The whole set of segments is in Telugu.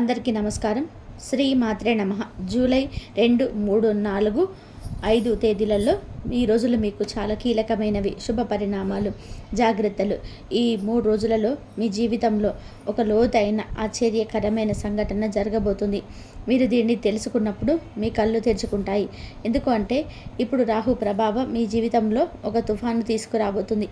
అందరికీ నమస్కారం. శ్రీ మాత్రే నమ. జూలై రెండు మూడు నాలుగు ఐదు తేదీలలో ఈ రోజులు మీకు చాలా కీలకమైనవి. శుభ పరిణామాలు జాగ్రత్తలు. ఈ మూడు రోజులలో మీ జీవితంలో ఒక లోతైన ఆశ్చర్యకరమైన సంఘటన జరగబోతుంది. మీరు దీన్ని తెలుసుకున్నప్పుడు మీ కళ్ళు తెరుచుకుంటాయి. ఎందుకు అంటే ఇప్పుడు రాహు ప్రభావం మీ జీవితంలో ఒక తుఫాను తీసుకురాబోతుంది.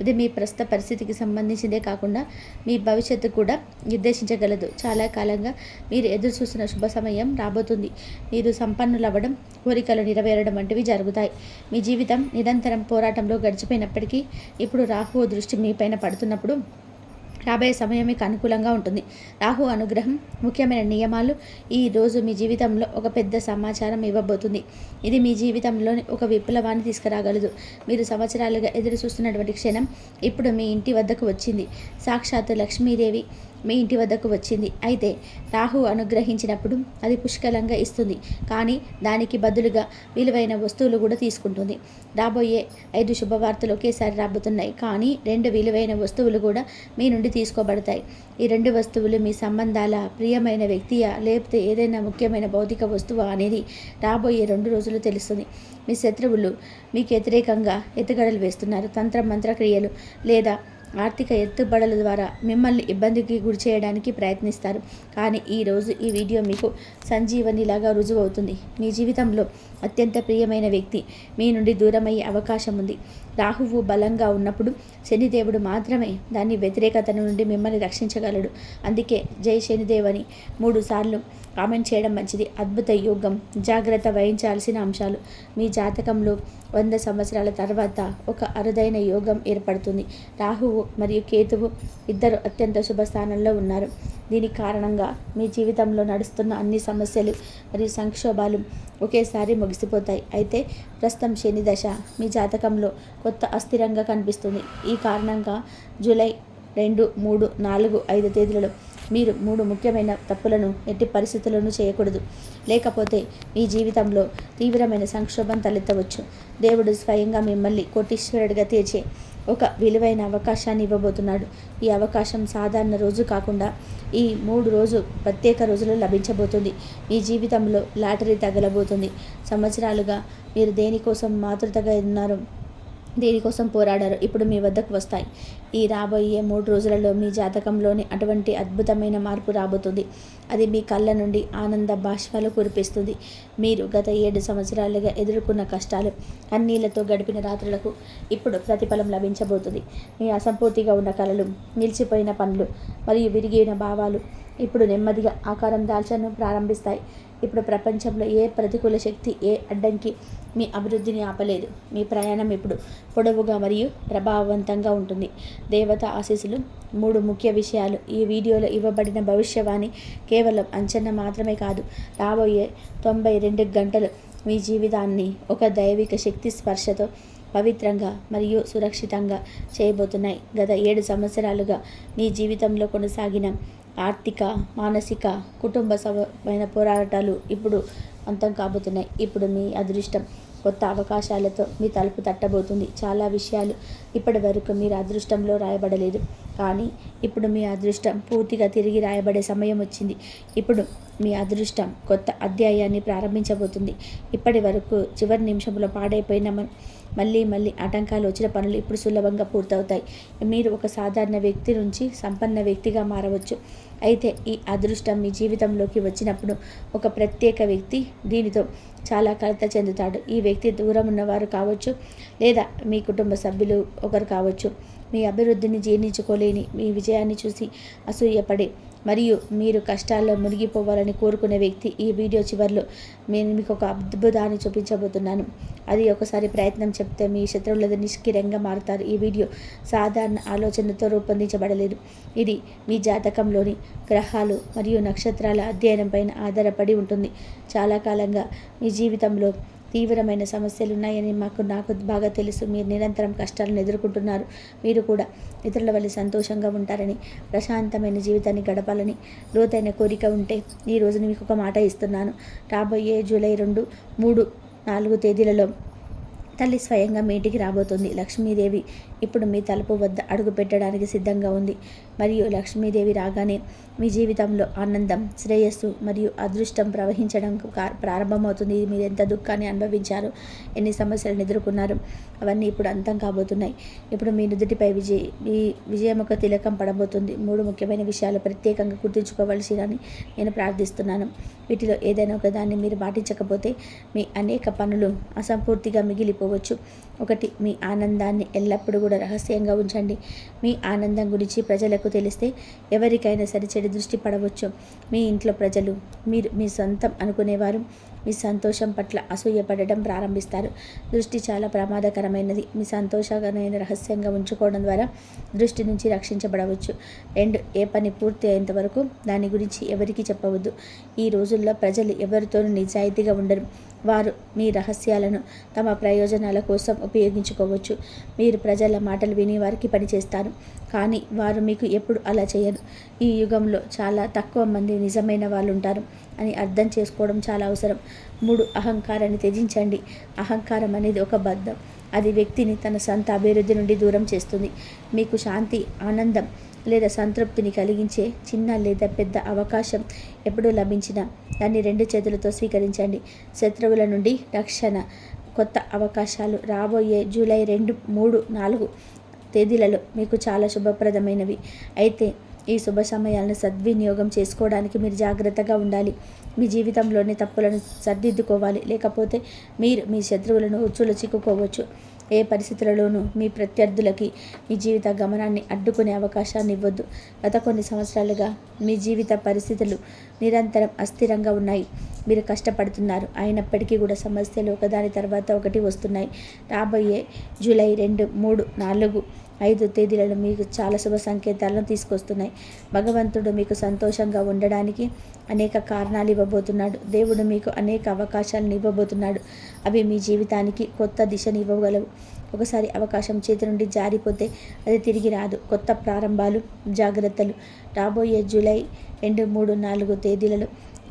ఇది మీ ప్రస్తుత పరిస్థితికి సంబంధించిందే కాకుండా మీ భవిష్యత్తు కూడా నిర్దేశించగలదు. చాలా కాలంగా మీరు ఎదురు చూసిన శుభ సమయం రాబోతుంది. మీరు సంపన్నులవ్వడం కోరికలు నెరవేరడం వంటివి జరుగుతాయి. మీ జీవితం నిరంతరం పోరాటంలో గడిచిపోయినప్పటికీ ఇప్పుడు రాహువు దృష్టి మీపైన పడుతున్నప్పుడు రాబోయే సమయం మీకు అనుకూలంగా ఉంటుంది. రాహు అనుగ్రహం ముఖ్యమైన నియమాలు ఈ రోజు మీ జీవితంలో ఒక పెద్ద సమాచారం ఇవ్వబోతుంది. ఇది మీ జీవితంలోని ఒక విప్లవాన్ని తీసుకురాగలదు. మీరు సంవత్సరాలుగా ఎదురు చూస్తున్నటువంటి క్షణం ఇప్పుడు మీ ఇంటి వద్దకు వచ్చింది. సాక్షాత్తు లక్ష్మీదేవి మీ ఇంటి వద్దకు వచ్చింది. అయితే రాహు అనుగ్రహించినప్పుడు అది పుష్కలంగా ఇస్తుంది. కానీ దానికి బదులుగా విలువైన వస్తువులు కూడా తీసుకుంటుంది. రాబోయే ఐదు శుభవార్తలు ఒకేసారి రాబోతున్నాయి. కానీ రెండు విలువైన వస్తువులు కూడా మీ నుండి తీసుకోబడతాయి. ఈ రెండు వస్తువులు మీ సంబంధాల ప్రియమైన వ్యక్తియా లేకపోతే ఏదైనా ముఖ్యమైన భౌతిక వస్తువా అనేది రాబోయే రెండు రోజులు తెలుస్తుంది. మీ శత్రువులు మీకు వ్యతిరేకంగా ఎత్తుగడలు వేస్తున్నారు. తంత్ర మంత్రక్రియలు లేదా ఆర్థిక ఎత్తుబడుల ద్వారా మిమ్మల్ని ఇబ్బందికి గురి చేయడానికి ప్రయత్నిస్తారు. కానీ ఈరోజు ఈ వీడియో మీకు సంజీవనిలాగా రుజువు అవుతుంది మీ జీవితంలో అత్యంత ప్రియమైన వ్యక్తి మీ నుండి దూరమయ్యే అవకాశం ఉంది. రాహువు బలంగా ఉన్నప్పుడు శనిదేవుడు మాత్రమే దాని వ్యతిరేకత నుండి మిమ్మల్ని రక్షించగలడు. అందుకే జై శనిదేవని మూడు సార్లు కామెంట్ చేయడం మంచిది. అద్భుత యోగం. జాగ్రత్త వహించాల్సిన అంశాలు. మీ జాతకంలో వంద సంవత్సరాల తర్వాత ఒక అరుదైన యోగం ఏర్పడుతుంది. రాహువు మరియు కేతువు ఇద్దరు అత్యంత శుభ స్థానంలో ఉన్నారు. దీని కారణంగా మీ జీవితంలో నడుస్తున్న అన్ని సమస్యలు మరియు సంక్షోభాలు ఒకేసారి ముగిసిపోతాయి. అయితే ప్రస్తుతం శని దశ మీ జాతకంలో కొత్త అస్థిరంగా కనిపిస్తుంది. ఈ కారణంగా జూలై రెండు మూడు నాలుగు ఐదు తేదీలలో మీరు మూడు ముఖ్యమైన తప్పులను ఎట్టి పరిస్థితులను చేయకూడదు. లేకపోతే మీ జీవితంలో తీవ్రమైన సంక్షోభం తలెత్తవచ్చు. దేవుడు స్వయంగా మిమ్మల్ని కోటీశ్వరుడిగా తీర్చే ఒక విలువైన అవకాశాన్ని ఇవ్వబోతున్నాడు. ఈ అవకాశం సాధారణ రోజు కాకుండా ఈ మూడు రోజు ప్రత్యేక రోజులు లభించబోతుంది. మీ జీవితంలో లాటరీ తగలబోతుంది. సంవత్సరాలుగా మీరు దేనికోసం మాతృతగా ఉన్నారు? దేనికోసం పోరాడారు? ఇప్పుడు మీ వద్దకు వస్తాయి. ఈ రాబోయే మూడు రోజులలో మీ జాతకంలోని అటువంటి అద్భుతమైన మార్పు రాబోతుంది. అది మీ కళ్ళ నుండి ఆనంద బాష్పాలు కురిపిస్తుంది. మీరు గత ఏడు సంవత్సరాలుగా ఎదుర్కొన్న కష్టాలు కన్నీళ్ళతో గడిపిన రాత్రులకు ఇప్పుడు ప్రతిఫలం లభించబోతుంది. మీ అసంపూర్తిగా ఉన్న కళలు నిలిచిపోయిన పనులు మరియు విరిగిన భావాలు ఇప్పుడు నెమ్మదిగా ఆకారం దాల్చను ప్రారంభిస్తాయి. ఇప్పుడు ప్రపంచంలో ఏ ప్రతికూల శక్తి ఏ అడ్డంకి మీ అభివృద్ధిని ఆపలేదు. మీ ప్రయాణం ఇప్పుడు పొడవుగా మరియు ప్రభావవంతంగా ఉంటుంది. దేవత ఆశీస్సులు మూడు ముఖ్య విషయాలు. ఈ వీడియోలో ఇవ్వబడిన భవిష్యవాణి కేవలం అంచనా మాత్రమే కాదు రాబోయే తొంభై రెండు గంటలు మీ జీవితాన్ని ఒక దైవిక శక్తి స్పర్శతో పవిత్రంగా మరియు సురక్షితంగా చేయబోతున్నాయి. గత ఏడు సంవత్సరాలుగా మీ జీవితంలో కొనసాగిన ఆర్థిక మానసిక కుటుంబ సమైన పోరాటాలు ఇప్పుడు అంతం కాబోతున్నాయి. ఇప్పుడు మీ అదృష్టం. కొత్త అవకాశాలతో మీ తలుపు తట్టబోతుంది. చాలా విషయాలు ఇప్పటి వరకు మీరు అదృష్టంలో రాయబడలేదు. కానీ ఇప్పుడు మీ అదృష్టం పూర్తిగా తిరిగి రాయబడే సమయం వచ్చింది. ఇప్పుడు మీ అదృష్టం కొత్త అధ్యాయాన్ని ప్రారంభించబోతుంది. ఇప్పటి వరకు చివరి నిమిషంలో పాడైపోయిన మళ్ళీ మళ్ళీ ఆటంకాలు వచ్చిన పనులు ఇప్పుడు సులభంగా పూర్తవుతాయి. మీరు ఒక సాధారణ వ్యక్తి నుంచి సంపన్న వ్యక్తిగా మారవచ్చు. అయితే ఈ అదృష్టం మీ జీవితంలోకి వచ్చినప్పుడు ఒక ప్రత్యేక వ్యక్తి దీనితో చాలా కలత చెందుతాడు. ఈ వ్యక్తి దూరం ఉన్నవారు కావచ్చు లేదా మీ కుటుంబ సభ్యులు ఒకరు కావచ్చు. మీ అభివృద్ధిని జీర్ణించుకోలేని మీ విజయాన్ని చూసి అసూయపడే మరియు మీరు కష్టాల్లో మునిగిపోవాలని కోరుకునే వ్యక్తి ఈ వీడియో చివరిలో నేను మీకు ఒక అద్భుతాన్ని చూపించబోతున్నాను. అది ఒకసారి ప్రయత్నం చెప్తే మీ శత్రువులది నిష్క్రియంగా మారుతారు. ఈ వీడియో సాధారణ ఆలోచనతో రూపొందించబడలేదు. ఇది మీ జాతకంలోని గ్రహాలు మరియు నక్షత్రాల అధ్యయనం పైన ఆధారపడి ఉంటుంది. చాలా కాలంగా మీ జీవితంలో తీవ్రమైన సమస్యలు ఉన్నాయని మాకు నాకు బాగా తెలుసు. మీరు నిరంతరం కష్టాలను ఎదుర్కొంటున్నారు. మీరు కూడా ఇతరుల వల్ల సంతోషంగా ఉంటారని ప్రశాంతమైన జీవితాన్ని గడపాలని లోతైన కోరిక ఉంటే ఈ రోజు మీకు ఒక మాట ఇస్తున్నాను. రాబోయే జూలై రెండు మూడు నాలుగు తేదీలలో తల్లి స్వయంగా మీ ఇంటికి రాబోతుంది. లక్ష్మీదేవి ఇప్పుడు మీ తలుపు వద్ద అడుగు పెట్టడానికి సిద్ధంగా ఉంది. మరియు లక్ష్మీదేవి రాగానే మీ జీవితంలో ఆనందం శ్రేయస్సు మరియు అదృష్టం ప్రవహించడం ప్రారంభమవుతుంది. మీరు ఎంత దుఃఖాన్ని అనుభవించారు ఎన్ని సమస్యలను ఎదుర్కొన్నారు అవన్నీ ఇప్పుడు అంతం కాబోతున్నాయి. ఇప్పుడు మీ నుదుటిపై విజయ మీ విజయం ఒక తిలకం పడబోతుంది. మూడు ముఖ్యమైన విషయాలు ప్రత్యేకంగా గుర్తుంచుకోవలసినని నేను ప్రార్థిస్తున్నాను. వీటిలో ఏదైనా ఒక దాన్ని మీరు పాటించకపోతే మీ అనేక పనులు అసంపూర్తిగా మిగిలిపోవచ్చు. ఒకటి మీ ఆనందాన్ని ఎల్లప్పుడూ కూడా రహస్యంగా ఉంచండి. మీ ఆనందం గురించి ప్రజలకు తెలిస్తే ఎవరికైనా సరే చెడు దృష్టి పడవచ్చు. మీ ఇంట్లో ప్రజలు మీరు మీ సొంతం అనుకునేవారు. మీ సంతోషం పట్ల అసూయపడటం ప్రారంభిస్తారు. దృష్టి చాలా ప్రమాదకరమైనది. మీ సంతోషకరమైన రహస్యంగా ఉంచుకోవడం ద్వారా దృష్టి నుంచి రక్షించబడవచ్చు. రెండు ఏ పని పూర్తి అయ్యేంత వరకు దాని గురించి ఎవరికీ చెప్పవద్దు. ఈ రోజుల్లో ప్రజలు ఎవరితోనూ నిజాయితీగా ఉండరు. వారు మీ రహస్యాలను తమ ప్రయోజనాల కోసం ఉపయోగించుకోవచ్చు. మీరు ప్రజల మాటలు విని వారికి పనిచేస్తారు కానీ వారు మీకు ఎప్పుడు అలా చేయరు. ఈ యుగంలో చాలా తక్కువ మంది నిజమైన వాళ్ళు ఉంటారు అని అర్థం చేసుకోవడం చాలా అవసరం. మూడు అహంకారాన్ని త్యజించండి. అహంకారం అనేది ఒక బద్ధం. అది వ్యక్తిని తన సొంత అభివృద్ధి నుండి దూరం చేస్తుంది. మీకు శాంతి ఆనందం లేదా సంతృప్తిని కలిగించే చిన్న లేదా పెద్ద అవకాశం ఎప్పుడు లభించినా దాన్ని రెండు చేతులతో స్వీకరించండి. శత్రువుల నుండి రక్షణ. కొత్త అవకాశాలు రాబోయే జూలై రెండు మూడు నాలుగు తేదీలలో మీకు చాలా శుభప్రదమైనవి. అయితే ఈ శుభ సమయాలను సద్వినియోగం చేసుకోవడానికి మీరు జాగ్రత్తగా ఉండాలి. మీ జీవితంలోని తప్పులను సర్దిద్దుకోవాలి. లేకపోతే మీరు మీ శత్రువులను ఉచ్చులు చిక్కుకోవచ్చు. ఏ పరిస్థితులలోనూ మీ ప్రత్యర్థులకి మీ జీవిత గమనాన్ని అడ్డుకునే అవకాశాన్ని ఇవ్వద్దు. గత కొన్ని సంవత్సరాలుగా మీ జీవిత పరిస్థితులు నిరంతరం అస్థిరంగా ఉన్నాయి. మీరు కష్టపడుతున్నారు. అయినప్పటికీ కూడా సమస్యలు ఒకదాని తర్వాత ఒకటి వస్తున్నాయి. రాబోయే జూలై రెండు మూడు నాలుగు ఐదు తేదీలలో మీకు చాలా శుభ సంకేతాలను తీసుకొస్తున్నాయి. భగవంతుడు మీకు సంతోషంగా ఉండడానికి అనేక కారణాలు ఇవ్వబోతున్నాడు. దేవుడు మీకు అనేక అవకాశాలను ఇవ్వబోతున్నాడు. అవి మీ జీవితానికి కొత్త దిశను ఇవ్వగలవు. ఒకసారి అవకాశం చేతి నుండి జారిపోతే అది తిరిగి రాదు. కొత్త ప్రారంభాలు జాగ్రత్తలు. రాబోయే జూలై రెండు మూడు నాలుగు తేదీలలో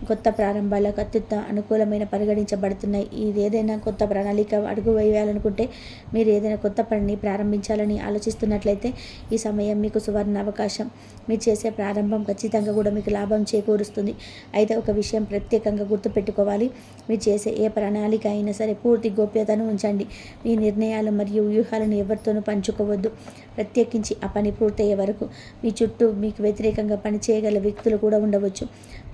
కొత్త ప్రారంభాలకు అత్యుత్త అనుకూలమైన పరిగణించబడుతున్నాయి. ఇది ఏదైనా కొత్త ప్రణాళిక అడుగు వేయాలనుకుంటే మీరు ఏదైనా కొత్త పనిని ప్రారంభించాలని ఆలోచిస్తున్నట్లయితే ఈ సమయం మీకు సువర్ణ అవకాశం. మీరు చేసే ప్రారంభం ఖచ్చితంగా కూడా మీకు లాభం చేకూరుస్తుంది. అయితే ఒక విషయం ప్రత్యేకంగా గుర్తుపెట్టుకోవాలి. మీరు చేసే ఏ ప్రణాళిక అయినా సరే పూర్తి గోప్యతను ఉంచండి. మీ నిర్ణయాలు మరియు వ్యూహాలను ఎవరితోనూ పంచుకోవద్దు. ప్రత్యేకించి ఆ పని పూర్తయ్యే వరకు మీ చుట్టూ మీకు వ్యతిరేకంగా పనిచేయగల వ్యక్తులు కూడా ఉండవచ్చు.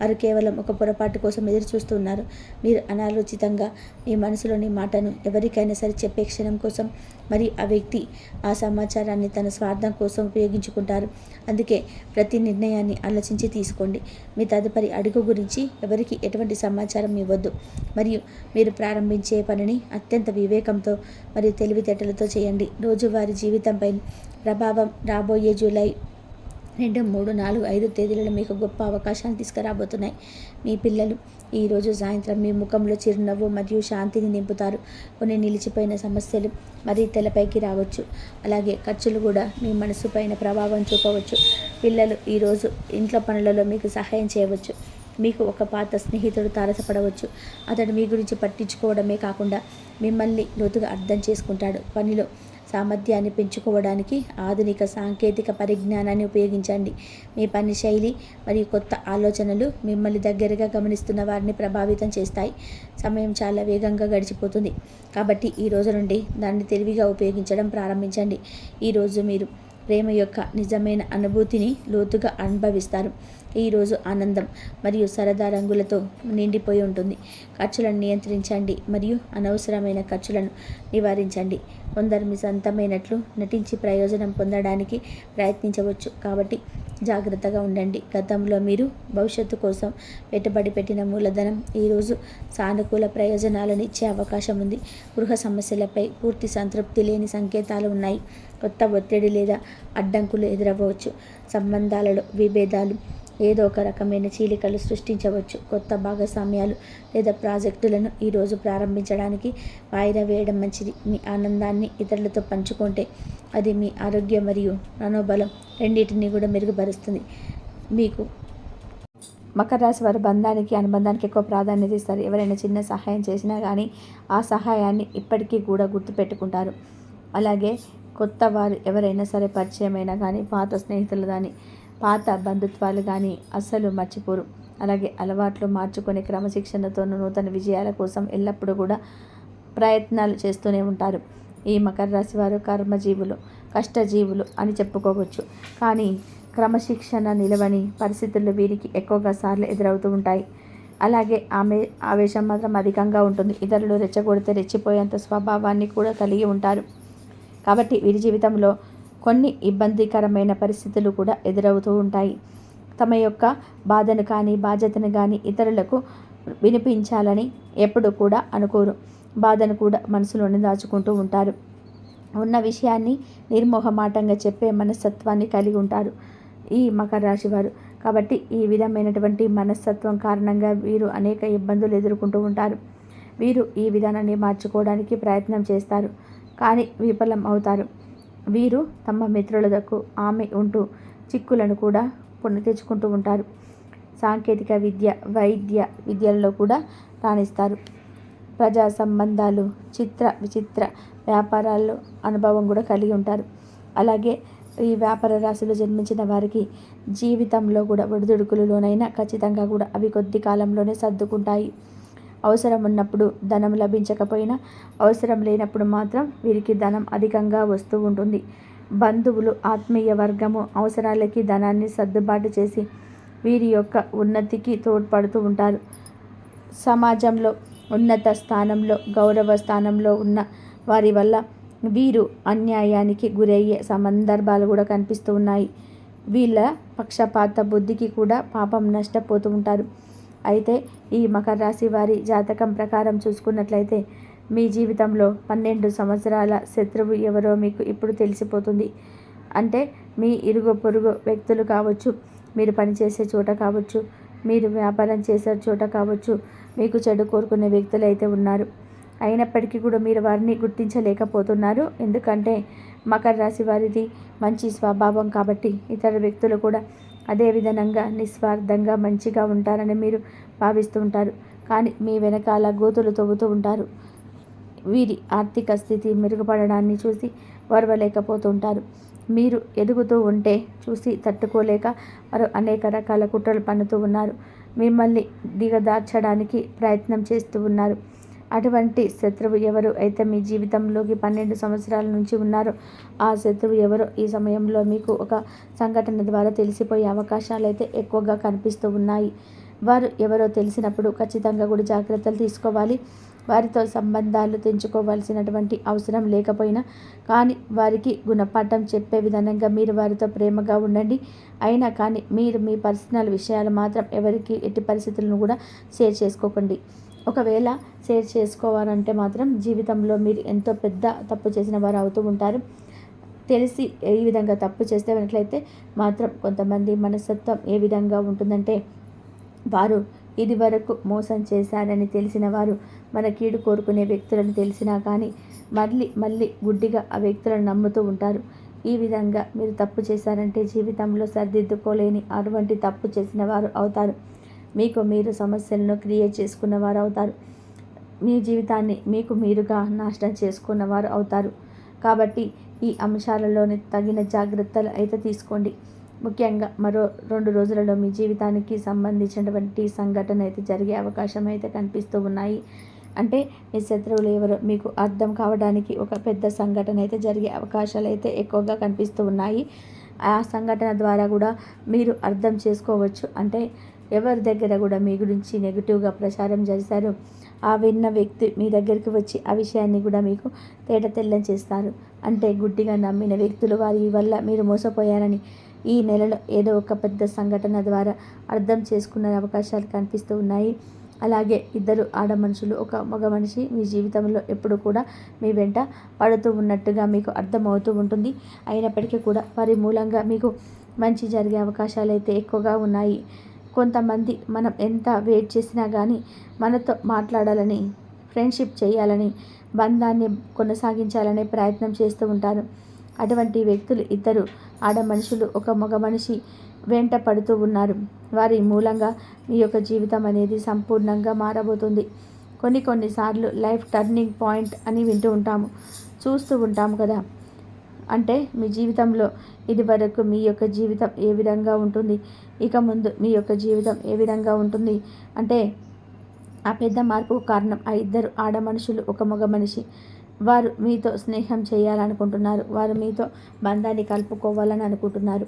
వారు కేవలం ఒక పొరపాటు కోసం ఎదురు చూస్తున్నారు మీరు అనాలోచితంగా మీ మనసులోని మాటను ఎవరికైనా సరే చెప్పే క్షణం కోసం మరియు ఆ వ్యక్తి ఆ సమాచారాన్ని తన స్వార్థం కోసం ఉపయోగించుకుంటారు. అందుకే ప్రతి నిర్ణయాన్ని ఆలోచించి తీసుకోండి. మీ తదుపరి అడుగు గురించి ఎవరికి ఎటువంటి సమాచారం ఇవ్వద్దు. మరియు మీరు ప్రారంభించే పనిని అత్యంత వివేకంతో మరియు తెలివితేటలతో చేయండి. రోజువారీ జీవితంపై ప్రభావం రాబోయే జూలై రెండు మూడు నాలుగు ఐదు తేదీలలో మీకు గొప్ప అవకాశాలు తీసుకురాబోతున్నాయి. మీ పిల్లలు ఈరోజు సాయంత్రం మీ ముఖంలో చిరునవ్వు మరియు శాంతిని నింపుతారు. కొన్ని నిలిచిపోయిన సమస్యలు మరీ తెలపైకి రావచ్చు. అలాగే ఖర్చులు కూడా మీ మనసు పైన ప్రభావం చూపవచ్చు. పిల్లలు ఈరోజు ఇంట్లో పనులలో మీకు సహాయం చేయవచ్చు. మీకు ఒక పాత స్నేహితుడు తారసపడవచ్చు. అతడు మీ గురించి పట్టించుకోవడమే కాకుండా మిమ్మల్ని లోతుగా అర్థం చేసుకుంటాడు. పనిలో సామర్థ్యాన్ని పెంచుకోవడానికి ఆధునిక సాంకేతిక పరిజ్ఞానాన్ని ఉపయోగించండి. మీ పని శైలి మరియు కొత్త ఆలోచనలు మిమ్మల్ని దగ్గరగా గమనిస్తున్న వారిని ప్రభావితం చేస్తాయి. సమయం చాలా వేగంగా గడిచిపోతుంది. కాబట్టి ఈ రోజు నుండి దాన్ని తెలివిగా ఉపయోగించడం ప్రారంభించండి. ఈరోజు మీరు ప్రేమ యొక్క నిజమైన అనుభూతిని లోతుగా అనుభవిస్తారు. ఈరోజు ఆనందం మరియు సరదా రంగులతో నిండిపోయి ఉంటుంది. ఖర్చులను నియంత్రించండి మరియు అనవసరమైన ఖర్చులను నివారించండి. కొందరు మీ సొంతమైనట్లు నటించి ప్రయోజనం పొందడానికి ప్రయత్నించవచ్చు. కాబట్టి జాగ్రత్తగా ఉండండి. గతంలో మీరు భవిష్యత్తు కోసం పెట్టుబడి పెట్టిన మూలధనం ఈరోజు సానుకూల ప్రయోజనాలను ఇచ్చే అవకాశం ఉంది. గృహ సమస్యలపై పూర్తి సంతృప్తి లేని సంకేతాలు ఉన్నాయి. కొత్త ఒత్తిడి లేదా అడ్డంకులు ఎదురవ్వచ్చు. సంబంధాలలో విభేదాలు ఏదో ఒక రకమైన చీలికలు సృష్టించవచ్చు. కొత్త భాగస్వామ్యాలు లేదా ప్రాజెక్టులను ఈరోజు ప్రారంభించడానికి వాయిదా వేయడం మంచిది. మీ ఆనందాన్ని ఇతరులతో పంచుకుంటే అది మీ ఆరోగ్యం మరియు మనోబలం రెండింటినీ కూడా మెరుగుపరుస్తుంది. మీకు మకర రాశి వారు బంధానికి అనుబంధానికి ఎక్కువ ప్రాధాన్యత ఇస్తారు. ఎవరైనా చిన్న సహాయం చేసినా కానీ ఆ సహాయాన్ని ఇప్పటికీ కూడా గుర్తుపెట్టుకుంటారు. అలాగే కొత్త వారు ఎవరైనా సరే పరిచయమైనా కానీ పాత స్నేహితులు కానీ పాత బంధుత్వాలు కానీ అస్సలు మర్చిపోరు. అలాగే అలవాట్లు మార్చుకొని క్రమశిక్షణతో నూతన విజయాల కోసం ఎల్లప్పుడూ కూడా ప్రయత్నాలు చేస్తూనే ఉంటారు. ఈ మకర రాశి వారు కర్మజీవులు కష్టజీవులు అని చెప్పుకోవచ్చు. కానీ క్రమశిక్షణ నిలవని పరిస్థితులు వీరికి ఎక్కువగా సార్లు ఎదురవుతూ ఉంటాయి. అలాగే ఆమె ఆవేశం మాత్రం అధికంగా ఉంటుంది. ఇతరులు రెచ్చగొడితే రెచ్చిపోయేంత స్వభావాన్ని కూడా కలిగి ఉంటారు. కాబట్టి వీరి జీవితంలో కొన్ని ఇబ్బందికరమైన పరిస్థితులు కూడా ఎదురవుతూ ఉంటాయి. తమ యొక్క బాధను కానీ బాధ్యతను కానీ ఇతరులకు వినిపించాలని ఎప్పుడు కూడా అనుకోరు. బాధను కూడా మనసులోనే దాచుకుంటూ ఉంటారు. ఉన్న విషయాన్ని నిర్మోహమాటంగా చెప్పే మనస్తత్వాన్ని కలిగి ఉంటారు ఈ మకర రాశి వారు. కాబట్టి ఈ విధమైనటువంటి మనస్తత్వం కారణంగా వీరు అనేక ఇబ్బందులు ఎదుర్కొంటూ ఉంటారు. వీరు ఈ విధానాన్ని మార్చుకోవడానికి ప్రయత్నం చేస్తారు. కానీ విఫలం అవుతారు. వీరు తమ మిత్రులకు ఆమె ఉంటూ చిక్కులను కూడా పొంది తెచ్చుకుంటూ ఉంటారు. సాంకేతిక విద్య వైద్య విద్యల్లో కూడా రాణిస్తారు. ప్రజా సంబంధాలు చిత్ర విచిత్ర వ్యాపారాల్లో అనుభవం కూడా కలిగి ఉంటారు. అలాగే ఈ వ్యాపార రాశులు జన్మించిన వారికి జీవితంలో కూడా ఒడిదుడుకులలోనైనా ఖచ్చితంగా కూడా అవి కొద్ది కాలంలోనే సర్దుకుంటాయి. అవసరం ఉన్నప్పుడు ధనం లభించకపోయినా అవసరం లేనప్పుడు మాత్రం వీరికి ధనం అధికంగా వస్తూ ఉంటుంది. బంధువులు ఆత్మీయ వర్గము అవసరాలకి ధనాన్ని సర్దుబాటు చేసి వీరి యొక్క ఉన్నతికి తోడ్పడుతూ ఉంటారు. సమాజంలో ఉన్నత స్థానంలో గౌరవ స్థానంలో ఉన్న వారి వల్ల వీరు అన్యాయానికి గురయ్యే సందర్భాలు కూడా కనిపిస్తూ ఉన్నాయి. వీళ్ళ పక్షపాత బుద్ధికి కూడా పాపం నష్టపోతూ ఉంటారు. అయితే ఈ మకర రాశి వారి జాతకం ప్రకారం చూసుకున్నట్లయితే మీ జీవితంలో పన్నెండు సంవత్సరాల శత్రువు ఎవరో మీకు ఇప్పుడు తెలిసిపోతుంది. అంటే మీ ఇరుగు పొరుగు వ్యక్తులు కావచ్చు మీరు పనిచేసే చోట కావచ్చు మీరు వ్యాపారం చేసే చోట కావచ్చు మీకు చెడు కోరుకునే వ్యక్తులు అయితే ఉన్నారు. అయినప్పటికీ కూడా మీరు వారిని గుర్తించలేకపోతున్నారు. ఎందుకంటే మకర రాశి వారిది మంచి స్వభావం కాబట్టి ఇతర వ్యక్తులు కూడా అదే విధంగా నిస్వార్థంగా మంచిగా ఉంటారని మీరు భావిస్తూ ఉంటారు. కానీ మీ వెనకాల గోతులు తవ్వుతూ ఉంటారు. వీరి ఆర్థిక స్థితి మెరుగుపడడాన్ని చూసి వరవలేకపోతుంటారు మీరు ఎదుగుతూ ఉంటే చూసి తట్టుకోలేక వారు అనేక రకాల కుట్రలు పన్నుతూ ఉన్నారు. మిమ్మల్ని దిగదార్చడానికి ప్రయత్నం చేస్తూ ఉన్నారు. అటువంటి శత్రువు ఎవరు అయితే మీ జీవితంలోకి పన్నెండు సంవత్సరాల నుంచి ఉన్నారో ఆ శత్రువు ఎవరో ఈ సమయంలో మీకు ఒక సంఘటన ద్వారా తెలిసిపోయే అవకాశాలు అయితే ఎక్కువగా కనిపిస్తూ ఉన్నాయి. వారు ఎవరో తెలిసినప్పుడు ఖచ్చితంగా కూడా జాగ్రత్తలు తీసుకోవాలి. వారితో సంబంధాలు తెంచుకోవాల్సినటువంటి అవసరం లేకపోయినా కానీ వారికి గుణపాఠం చెప్పే విధానంగా మీరు వారితో ప్రేమగా ఉండండి. అయినా కానీ మీరు మీ పర్సనల్ విషయాలు మాత్రం ఎవరికి ఎట్టి పరిస్థితులను కూడా షేర్ చేసుకోకండి. ఒకవేళ షేర్ చేసుకోవాలంటే మాత్రం జీవితంలో మీరు ఎంతో పెద్ద తప్పు చేసిన వారు అవుతూ ఉంటారు. తెలిసి ఏ విధంగా తప్పు చేస్తే ఉన్నట్లయితే మాత్రం కొంతమంది మనస్తత్వం ఏ విధంగా ఉంటుందంటే వారు ఇది వరకు మోసం చేశారని తెలిసిన వారు మన కీడు కోరుకునే వ్యక్తులను తెలిసినా కానీ మళ్ళీ మళ్ళీ గుడ్డిగా ఆ వ్యక్తులను నమ్ముతూ ఉంటారు. ఈ విధంగా మీరు తప్పు చేశారంటే జీవితంలో సర్దిద్దుకోలేని అటువంటి తప్పు చేసిన వారు అవుతారు. మీకు మీరు సమస్యలను క్రియేట్ చేసుకున్న వారు అవుతారు. మీ జీవితాన్ని మీకు మీరుగా నాశనం చేసుకున్నవారు అవుతారు. కాబట్టి ఈ అంశాలలోని తగిన జాగ్రత్తలు అయితే తీసుకోండి. ముఖ్యంగా మరో రెండు రోజులలో మీ జీవితానికి సంబంధించినటువంటి సంఘటన అయితే జరిగే అవకాశం అయితే కనిపిస్తూ ఉన్నాయి. అంటే మీ శత్రువులు ఎవరో మీకు అర్థం కావడానికి ఒక పెద్ద సంఘటన అయితే జరిగే అవకాశాలు అయితే ఎక్కువగా కనిపిస్తూ ఉన్నాయి. ఆ సంఘటన ద్వారా కూడా మీరు అర్థం చేసుకోవచ్చు. అంటే ఎవరి దగ్గర కూడా మీ గురించి నెగిటివ్గా ప్రచారం చేశారో ఆ విన్న వ్యక్తి మీ దగ్గరికి వచ్చి ఆ విషయాన్ని కూడా మీకు తేట తెల్లం చేస్తారు. అంటే గుడ్డిగా నమ్మిన వ్యక్తులు వారి వల్ల మీరు మోసపోయారని ఈ నెలలో ఏదో ఒక పెద్ద సంఘటన ద్వారా అర్థం చేసుకునే అవకాశాలు కనిపిస్తూ ఉన్నాయి. అలాగే ఇద్దరు ఆడ మనుషులు ఒక మగ మనిషి మీ జీవితంలో ఎప్పుడు కూడా మీ వెంట పడుతూ ఉన్నట్టుగా మీకు అర్థమవుతూ ఉంటుంది. అయినప్పటికీ కూడా వారి మూలంగా మీకు మంచి జరిగే అవకాశాలు అయితే ఎక్కువగా ఉన్నాయి. కొంతమంది మనం ఎంత వెయిట్ చేసినా కానీ మనతో మాట్లాడాలని ఫ్రెండ్షిప్ చేయాలని బంధాన్ని కొనసాగించాలనే ప్రయత్నం చేస్తూ ఉంటారు. అటువంటి వ్యక్తులు ఇద్దరు ఆడ మనుషులు ఒక మగ మనిషి వెంట పడుతూ ఉన్నారు. వారి మూలంగా మీ యొక్క జీవితం అనేది సంపూర్ణంగా మారబోతుంది. కొన్ని కొన్నిసార్లు లైఫ్ టర్నింగ్ పాయింట్ అని వింటూ ఉంటాము చూస్తూ ఉంటాము కదా. అంటే మీ జీవితంలో ఇది వరకు మీ యొక్క జీవితం ఏ విధంగా ఉంటుంది? ఇక ముందు మీ యొక్క జీవితం ఏ విధంగా ఉంటుంది? అంటే ఆ పెద్ద మార్పు కారణం ఆ ఇద్దరు ఆడ మనుషులు ఒక మగ మనిషి. వారు మీతో స్నేహం చేయాలనుకుంటున్నారు. వారు మీతో బంధాన్ని కలుపుకోవాలని అనుకుంటున్నారు.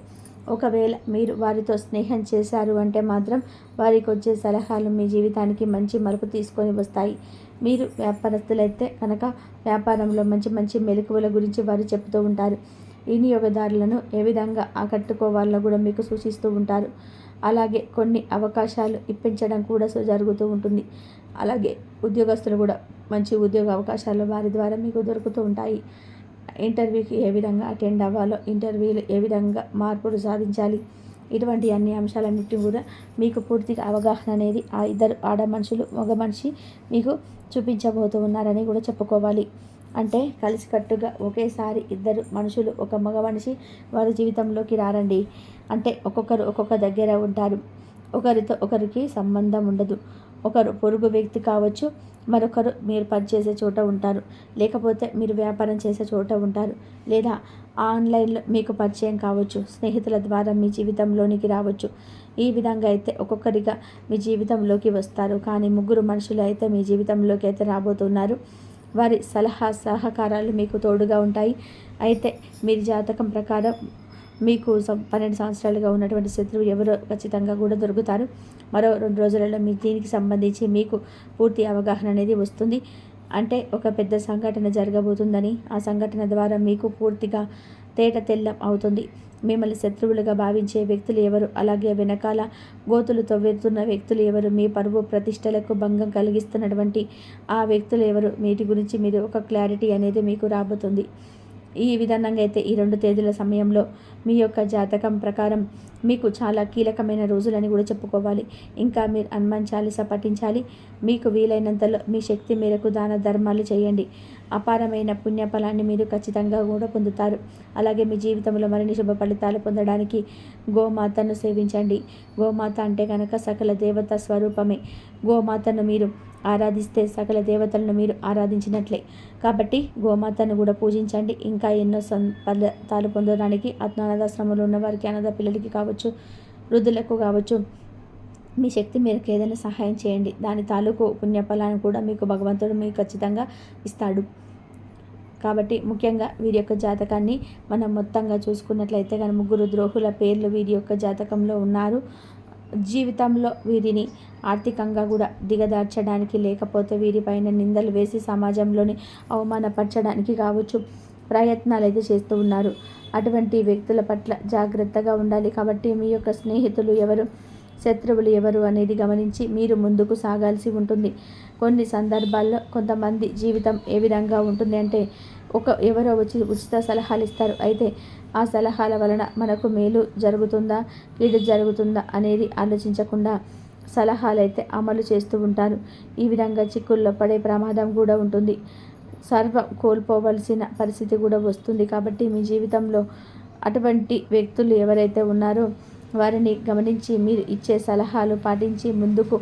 ఒకవేళ మీరు వారితో స్నేహం చేశారు అంటే మాత్రం వారికి వచ్చే సలహాలు మీ జీవితానికి మంచి మలుపు తీసుకొని వస్తాయి. మీరు వ్యాపారస్తులైతే కనుక వ్యాపారంలో మంచి మంచి మెలకువల గురించి వారు చెబుతూ ఉంటారు. వినియోగదారులను ఏ విధంగా ఆకట్టుకోవాలో కూడా మీకు సూచిస్తూ ఉంటారు. అలాగే కొన్ని అవకాశాలు ఇప్పించడం కూడా జరుగుతూ ఉంటుంది. అలాగే ఉద్యోగస్తులు కూడా మంచి ఉద్యోగ అవకాశాలు వారి ద్వారా మీకు దొరుకుతూ ఉంటాయి. ఇంటర్వ్యూకి ఏ విధంగా అటెండ్ అవ్వాలో ఇంటర్వ్యూలు ఏ విధంగా మార్పులు సాధించాలి ఇటువంటి అన్ని అంశాలన్నింటినీ కూడా మీకు పూర్తిగా అవగాహన అనేది ఆ ఇద్దరు ఆడ మనుషులు మగ మనిషి మీకు చూపించబోతూ ఉన్నారని కూడా చెప్పుకోవాలి. అంటే కలిసికట్టుగా ఒకేసారి ఇద్దరు మనుషులు ఒక మగ మనిషి వారి జీవితంలోకి రారండి. అంటే ఒక్కొక్కరు ఒక్కొక్క దగ్గర ఉంటారు. ఒకరితో ఒకరికి సంబంధం ఉండదు. ఒకరు పొరుగు వ్యక్తి కావచ్చు మరొకరు మీరు పనిచేసే చోట ఉంటారు. లేకపోతే మీరు వ్యాపారం చేసే చోట ఉంటారు. లేదా ఆన్లైన్లో మీకు పరిచయం కావచ్చు స్నేహితుల ద్వారా మీ జీవితంలోనికి రావచ్చు. ఈ విధంగా అయితే ఒక్కొక్కరిగా మీ జీవితంలోకి వస్తారు. కానీ ముగ్గురు మనుషులు అయితే మీ జీవితంలోకి అయితే రాబోతున్నారు. వారి సలహా సహకారాలు మీకు తోడుగా ఉంటాయి. అయితే మీరు జాతకం ప్రకారం మీకు పన్నెండు సంవత్సరాలుగా ఉన్నటువంటి శత్రువు ఎవరో ఖచ్చితంగా కూడా దొరుకుతారు. మరో రెండు రోజులలో మీ దీనికి సంబంధించి మీకు పూర్తి అవగాహన అనేది వస్తుంది. అంటే ఒక పెద్ద సంఘటన జరగబోతుందని ఆ సంఘటన ద్వారా మీకు పూర్తిగా తేట తెల్లం అవుతుంది. మిమ్మల్ని శత్రువులుగా భావించే వ్యక్తులు ఎవరు? అలాగే వెనకాల గోతులు తవ్వెడుతున్న వ్యక్తులు ఎవరు? మీ పరువు ప్రతిష్టలకు భంగం కలిగిస్తున్నటువంటి ఆ వ్యక్తులు ఎవరు? వీటి గురించి మీరు ఒక క్లారిటీ అనేది మీకు రాబోతుంది. ఈ విధానంగా అయితే ఈ రెండు తేదీల సమయంలో మీ యొక్క జాతకం ప్రకారం మీకు చాలా కీలకమైన రోజులని కూడా చెప్పుకోవాలి. ఇంకా మీరు హనుమాన్ చాలీసా పఠించాలి. మీకు వీలైనంతలో మీ శక్తి మేరకు దాన ధర్మాలు చేయండి. అపారమైన పుణ్యఫలాన్ని మీరు ఖచ్చితంగా కూడా పొందుతారు. అలాగే మీ జీవితంలో మరిన్ని శుభ ఫలితాలు పొందడానికి గోమాతను సేవించండి. గోమాత అంటే కనుక సకల దేవత స్వరూపమే. గోమాతను మీరు ఆరాధిస్తే సకల దేవతలను మీరు ఆరాధించినట్లే. కాబట్టి గోమాతను కూడా పూజించండి. ఇంకా ఎన్నో సం ఫలితాలు పొందడానికి అనాథాశ్రమంలో ఉన్న వారికి అనాథ పిల్లలకి కావచ్చు వృద్ధులకు కావచ్చు మీ శక్తి మేరకు ఏదైనా సహాయం చేయండి. దాని తాలూకు పుణ్యఫలాన్ని కూడా మీకు భగవంతుడు మీకు ఖచ్చితంగా ఇస్తాడు. కాబట్టి ముఖ్యంగా వీరి యొక్క జాతకాన్ని మనం మొత్తంగా చూసుకున్నట్లయితే కానీ ముగ్గురు ద్రోహుల పేర్లు వీరి యొక్క జాతకంలో ఉన్నారు. జీవితంలో వీరిని ఆర్థికంగా కూడా దిగదార్చడానికి లేకపోతే వీరిపైన నిందలు వేసి సమాజంలోని అవమానపరచడానికి కావచ్చు ప్రయత్నాలు అయితే చేస్తూ ఉన్నారు. అటువంటి వ్యక్తుల పట్ల జాగ్రత్తగా ఉండాలి. కాబట్టి మీ యొక్క స్నేహితులు ఎవరు శత్రువులు ఎవరు అనేది గమనించి మీరు ముందుకు సాగాల్సి ఉంటుంది. కొన్ని సందర్భాల్లో కొంతమంది జీవితం ఏ విధంగా ఉంటుంది అంటే ఒక ఎవరో వచ్చి ఉచిత సలహాలు ఇస్తారు. అయితే ఆ సలహాల వలన మనకు మేలు జరుగుతుందా కీడు జరుగుతుందా అనేది ఆలోచించకుండా సలహాలైతే అమలు చేస్తూ ఉంటారు. ఈ విధంగా చిక్కుల్లో పడే ప్రమాదం కూడా ఉంటుంది. సర్వం కోల్పోవలసిన పరిస్థితి కూడా వస్తుంది. కాబట్టి మీ జీవితంలో అటువంటి వ్యక్తులు ఎవరైతే ఉన్నారో వారిని గమనించి మీరు ఇచ్చే సలహాలు పాటించి ముందుకు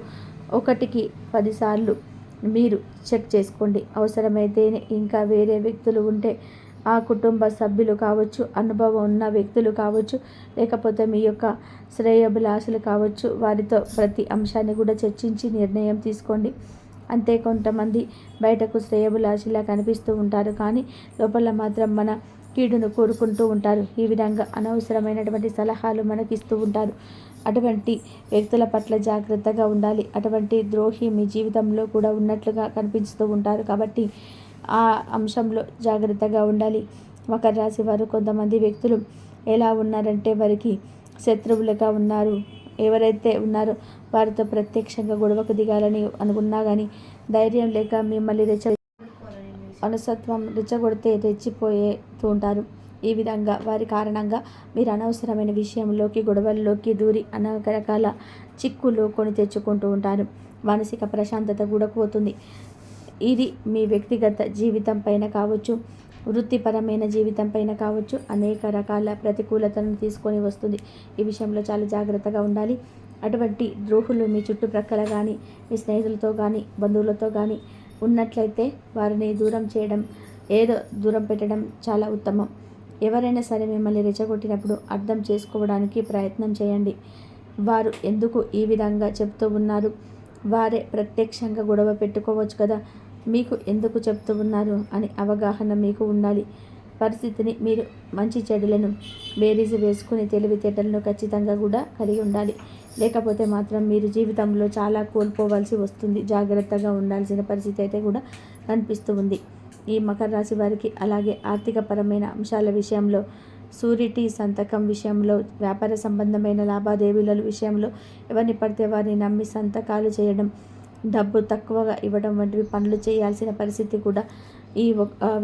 ఒకటికి పదిసార్లు మీరు చెక్ చేసుకోండి. అవసరమైతేనే ఇంకా వేరే వ్యక్తులు ఉంటే ఆ కుటుంబ సభ్యులు కావచ్చు అనుభవం ఉన్న వ్యక్తులు కావచ్చు లేకపోతే మీ యొక్క శ్రేయభిలాషులు కావచ్చు వారితో ప్రతి అంశాన్ని కూడా చర్చించి నిర్ణయం తీసుకోండి. అంతే కొంతమంది బయటకు శ్రేయభిలాషిలా కనిపిస్తూ ఉంటారు కానీ లోపల మాత్రం మన కీడును కోరుకుంటూ ఉంటారు. ఈ విధంగా అనవసరమైనటువంటి సలహాలు మనకి ఇస్తూ ఉంటారు. అటువంటి వ్యక్తుల పట్ల జాగ్రత్తగా ఉండాలి. అటువంటి ద్రోహి మీ జీవితంలో కూడా ఉన్నట్లుగా కనిపిస్తూ ఉంటారు. కాబట్టి ఆ అంశంలో జాగ్రత్తగా ఉండాలి. మకర రాశి వారు కొంతమంది వ్యక్తులు ఎలా ఉన్నారంటే వారికి శత్రువులుగా ఉన్నారు. ఎవరైతే ఉన్నారో వారితో ప్రత్యక్షంగా గొడవకు దిగాలని అనుకున్నా కానీ ధైర్యం లేక మిమ్మల్ని రెచ్చ మనసత్వం రెచ్చగొడితే రెచ్చిపోయేతూ ఉంటారు ఈ విధంగా వారి కారణంగా మీరు అనవసరమైన విషయంలోకి గొడవల్లోకి దూరి అనేక రకాల చిక్కులు కొని తెచ్చుకుంటూ ఉంటారు. మానసిక ప్రశాంతత కూడా పోతుంది ఇది మీ వ్యక్తిగత జీవితం పైన కావచ్చు వృత్తిపరమైన జీవితం పైన కావచ్చు అనేక రకాల ప్రతికూలతలను తీసుకొని వస్తుంది. ఈ విషయంలో చాలా జాగ్రత్తగా ఉండాలి. అటువంటి ద్రోహులు మీ చుట్టుప్రక్కల కానీ మీ స్నేహితులతో కానీ బంధువులతో కానీ ఉన్నట్లయితే వారిని దూరం చేయడం ఏదో దూరం పెట్టడం చాలా ఉత్తమం. ఎవరైనా సరే మిమ్మల్ని రెచ్చగొట్టినప్పుడు అర్థం చేసుకోవడానికి ప్రయత్నం చేయండి. వారు ఎందుకు ఈ విధంగా చెప్తూ ఉన్నారు? వారే ప్రత్యక్షంగా గొడవ పెట్టుకోవచ్చు కదా. మీకు ఎందుకు చెప్తూ ఉన్నారు అని అవగాహన మీకు ఉండాలి. పరిస్థితిని మీరు మంచి చెడులను బేరీజు వేసుకుని తెలివితేటలను ఖచ్చితంగా కూడా కలిగి ఉండాలి. లేకపోతే మాత్రం మీరు జీవితంలో చాలా కోల్పోవాల్సి వస్తుంది. జాగ్రత్తగా ఉండాల్సిన పరిస్థితి అయితే కూడా కనిపిస్తూ ఉంది. ఈ మకర రాశి వారికి అలాగే ఆర్థికపరమైన అంశాల విషయంలో సూరిటీ సంతకం విషయంలో వ్యాపార సంబంధమైన లావాదేవీల విషయంలో ఎవరిని పడితే వారిని నమ్మి సంతకాలు చేయడం డబ్బు తక్కువగా ఇవ్వడం వంటివి పనులు చేయాల్సిన పరిస్థితి కూడా ఈ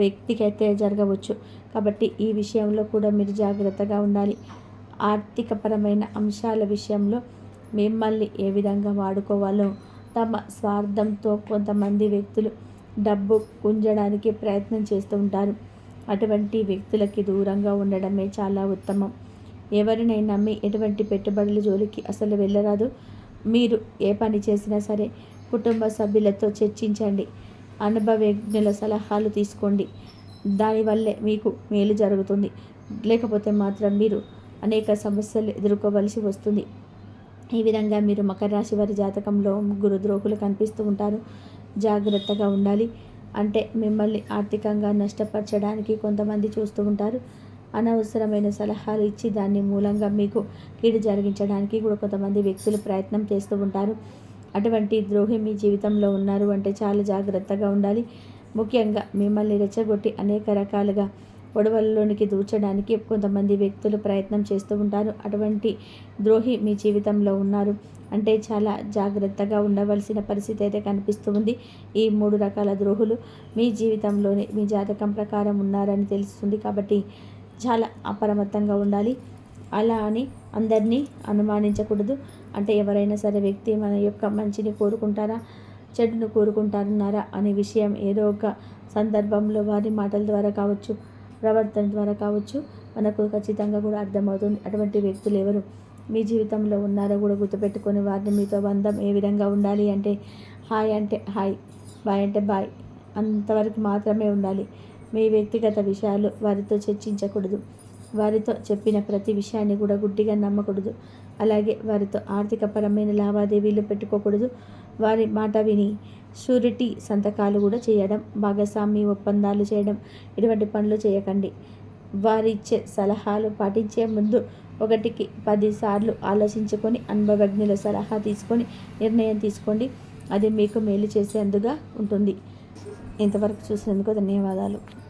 వ్యక్తికి అయితే జరగవచ్చు. కాబట్టి ఈ విషయంలో కూడా మీరు జాగ్రత్తగా ఉండాలి. ఆర్థికపరమైన అంశాల విషయంలో మిమ్మల్ని ఏ విధంగా వాడుకోవాలో తమ స్వార్థంతో కొంతమంది వ్యక్తులు డబ్బు గుంజడానికి ప్రయత్నం చేస్తూ ఉంటారు. అటువంటి వ్యక్తులకి దూరంగా ఉండడమే చాలా ఉత్తమం. ఎవరినైనా నమ్మి ఎటువంటి పెట్టుబడుల జోలికి అసలు వెళ్ళరాదు. మీరు ఏ పని చేసినా సరే కుటుంబ సభ్యులతో చర్చించండి. అనుభవజ్ఞుల సలహాలు తీసుకోండి. దానివల్లే మీకు మేలు జరుగుతుంది. లేకపోతే మాత్రం మీరు అనేక సమస్యలు ఎదుర్కోవలసి వస్తుంది. ఈ విధంగా మీరు మకర రాశి వారి జాతకంలో ముగ్గురు ద్రోహులు కనిపిస్తూ ఉంటారు. జాగ్రత్తగా ఉండాలి. అంటే మిమ్మల్ని ఆర్థికంగా నష్టపరచడానికి కొంతమంది చూస్తూ ఉంటారు. అనవసరమైన సలహాలు ఇచ్చి దాన్ని మూలంగా మీకు కీడు జరిగించడానికి కూడా కొంతమంది వ్యక్తులు ప్రయత్నం చేస్తూ ఉంటారు. అటువంటి ద్రోహి మీ జీవితంలో ఉన్నారు అంటే చాలా జాగ్రత్తగా ఉండాలి. ముఖ్యంగా మిమ్మల్ని రెచ్చగొట్టి అనేక రకాలుగా గొడవల్లోనికి దూర్చడానికి కొంతమంది వ్యక్తులు ప్రయత్నం చేస్తూ ఉంటారు. అటువంటి ద్రోహి మీ జీవితంలో ఉన్నారు. అంటే చాలా జాగ్రత్తగా ఉండవలసిన పరిస్థితి అయితే కనిపిస్తుంది ఈ మూడు రకాల ద్రోహులు మీ జీవితంలోనే మీ జాతకం ప్రకారం ఉన్నారని తెలుస్తుంది కాబట్టి చాలా అప్రమత్తంగా ఉండాలి. అలా అని అందరినీ అనుమానించకూడదు. అంటే ఎవరైనా సరే వ్యక్తి మన యొక్క మంచిని కోరుకుంటారా చెడును కోరుకుంటారన్నారా అనే విషయం ఏదో ఒక సందర్భంలో వారి మాటల ద్వారా కావచ్చు. ప్రవర్తన ద్వారా కావచ్చు మనకు ఖచ్చితంగా కూడా అర్థమవుతుంది. అటువంటి వ్యక్తులు ఎవరు? మీ జీవితంలో ఉన్నారో కూడా గుర్తుపెట్టుకొని వారిని మీతో బంధం ఏ విధంగా ఉండాలి అంటే హాయ్ అంటే హాయ్ బాయ్ అంటే బాయ్ అంతవరకు మాత్రమే ఉండాలి. మీ వ్యక్తిగత విషయాలు వారితో చర్చించకూడదు. వారితో చెప్పిన ప్రతి విషయాన్ని కూడా గుడ్డిగా నమ్మకూడదు. అలాగే వారితో ఆర్థికపరమైన లావాదేవీలు పెట్టుకోకూడదు. వారి మాట విని షూరిటీ సంతకాలు కూడా చేయడం భాగస్వామి ఒప్పందాలు చేయడం ఇటువంటి పనులు చేయకండి. వారిచ్చే సలహాలు పాటించే ముందు ఒకటికి పదిసార్లు ఆలోచించుకొని అనుభవజ్ఞుల సలహా తీసుకొని నిర్ణయం తీసుకోండి. అది మీకు మేలు చేసేందుగా ఉంటుంది. ఇంతవరకు చూసినందుకు ధన్యవాదాలు.